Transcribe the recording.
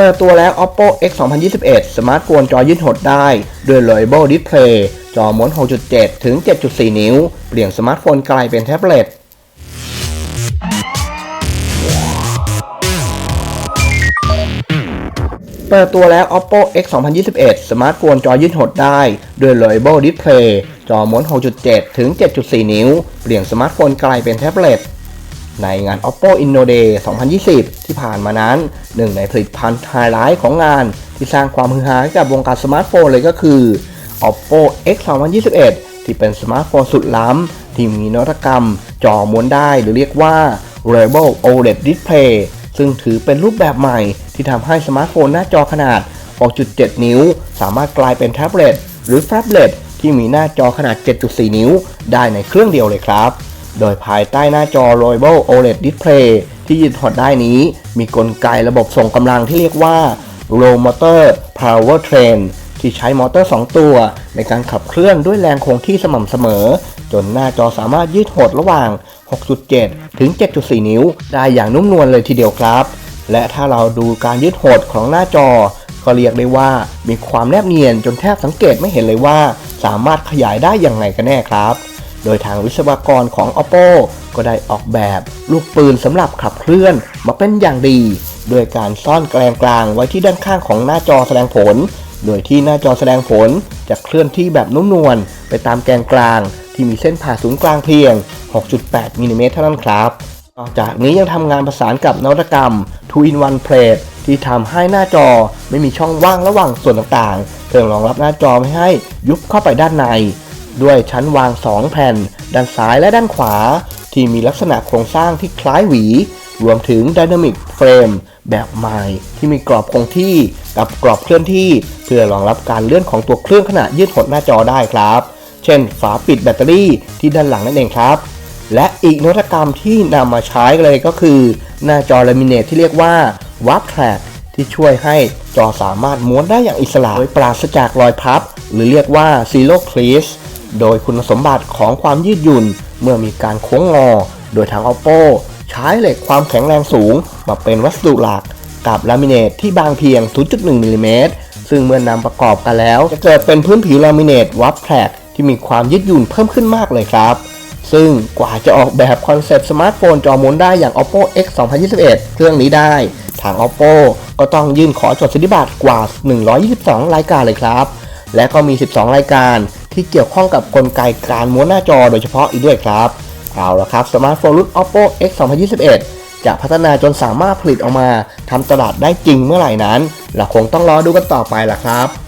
เปิดตัวแล้ว Oppo X 2021 สมาร์ทโฟนจอยืดหดได้ ด้วย Reliable Display จอม้วน 6.7 ถึง 7.4 นิ้ว เปลี่ยนสมาร์ทโฟนกลายเป็นแท็บเล็ต เปิดตัวแล้ว Oppo X 2021 สมาร์ทโฟนจอยืดหดได้ ด้วย Reliable Display จอม้วน 6.7 ถึง 7.4 นิ้ว เปลี่ยนสมาร์ทโฟนกลายเป็นแท็บเล็ต ในงาน Oppo Inno Day 2020 ที่ผ่านมานั้น หนึ่งในผลิตภัณฑ์ไฮไลท์ของงาน ที่สร้างความฮือฮาให้กับวงการสมาร์ทโฟนเลยก็คือ Oppo X 2021 ที่เป็นสมาร์ทโฟนสุดล้ำ ที่มีนวัตกรรม จอม้วนได้หรือเรียกว่า Reliable OLED Display ซึ่งถือเป็นรูปแบบใหม่ ที่ทำให้สมาร์ทโฟนหน้าจอขนาด 6.7 นิ้ว สามารถกลายเป็นแท็บเล็ตหรือแท็บเล็ตที่มีหน้าจอขนาด 7.4 นิ้ว ได้ในเครื่องเดียวเลยครับ โดยภายใต้หน้าจอ Reliable OLED Display ที่ยืดถอดได้นี้ มีกลไกระบบส่งกำลังที่เรียกว่า Low Motor Power Train ที่ใช้มอเตอร์ 2 ตัว ในการขับเคลื่อนด้วยแรงคงที่สม่ำเสมอ จนหน้าจอสามารถยืดหดระหว่าง 6.7 ถึง 7.4 นิ้ว ได้อย่างนุ่มนวลเลยทีเดียวครับ และถ้าเราดูการยืดหดของหน้าจอ ก็เรียกได้ว่ามีความแนบเนียนจนแทบสังเกตไม่เห็นเลยว่า สามารถขยายได้อย่างไรกันแน่ครับ โดยทางวิศวกรของ Oppo ก็ได้ออกแบบลูกปืนสำหรับขับเคลื่อนมาเป็นอย่างดี โดยการซ่อนแกลงกลางไว้ที่ด้านข้างของหน้าจอแสดงผล โดยที่หน้าจอแสดงผลจะเคลื่อนที่แบบนุ่มนวลไปตามแกนกลาง ที่มีเส้นผ่าศูนย์กลางเพียง 6.8มิลลิเมตรเท่านั้นครับนอกจากนี้ยังทำงานประสานกับนวัตกรรม 2 in 1 Plate ที่ทำให้หน้าจอไม่มีช่องว่างระหว่างส่วนต่างๆเพื่อรองรับหน้าจอไม่ให้ยุบเข้าไปด้านใน ด้วยชั้นวาง 2 แผ่น ด้านซ้ายและด้านขวา ที่มีลักษณะโครงสร้างที่คล้ายหวี รวมถึง Dynamic Frame แบบใหม่ ที่มีกรอบคงที่กับกรอบเคลื่อนที่ เพื่อรองรับการเลื่อนของตัวเครื่องขณะยืดหดหน้าจอได้ครับ เช่น ฝาปิดแบตเตอรี่ที่ด้านหลังนั่นเองครับ และอีกนวัตกรรมที่นำมาใช้เลยก็คือ หน้าจอลามิเนตที่เรียกว่า Warp Track ที่ช่วยให้จอสามารถม้วนได้อย่างอิสระโดยปราศจากรอยพับ หรือเรียกว่า Zero Crease โดยคุณสมบัติของความยืดหยุ่นเมื่อมีการโค้งงอ โดยทาง Oppo ใช้เหล็กความแข็งแรงสูง มาเป็นวัสดุหลักกับลามิเนตที่บางเพียง 0.1มิลลิเมตรซึ่งเมื่อนำประกอบกันแล้ว จะเกิดเป็นพื้นผิวลามิเนตวับแทร็กที่มีความยืดหยุ่นเพิ่มขึ้นมากเลยครับ ซึ่งกว่าจะออกแบบคอนเซปต์สมาร์ทโฟนจอม้วนได้อย่าง Oppo X 2021 เครื่องนี้ได้ ทาง Oppo ก็ต้องยื่นขอจดสิทธิบัตรกว่า 122 รายการเลยครับ และก็มี 12 รายการ ที่เกี่ยวข้องกับกลไกการม้วนหน้าจอโดยเฉพาะอีกด้วยครับ เอาละครับสมาร์ทโฟนรุ่น Oppo X 2021 จะพัฒนาจนสามารถผลิตออกมาทำตลาดได้จริงเมื่อไหร่นั้น เราคงต้องรอดูกันต่อไปล่ะครับ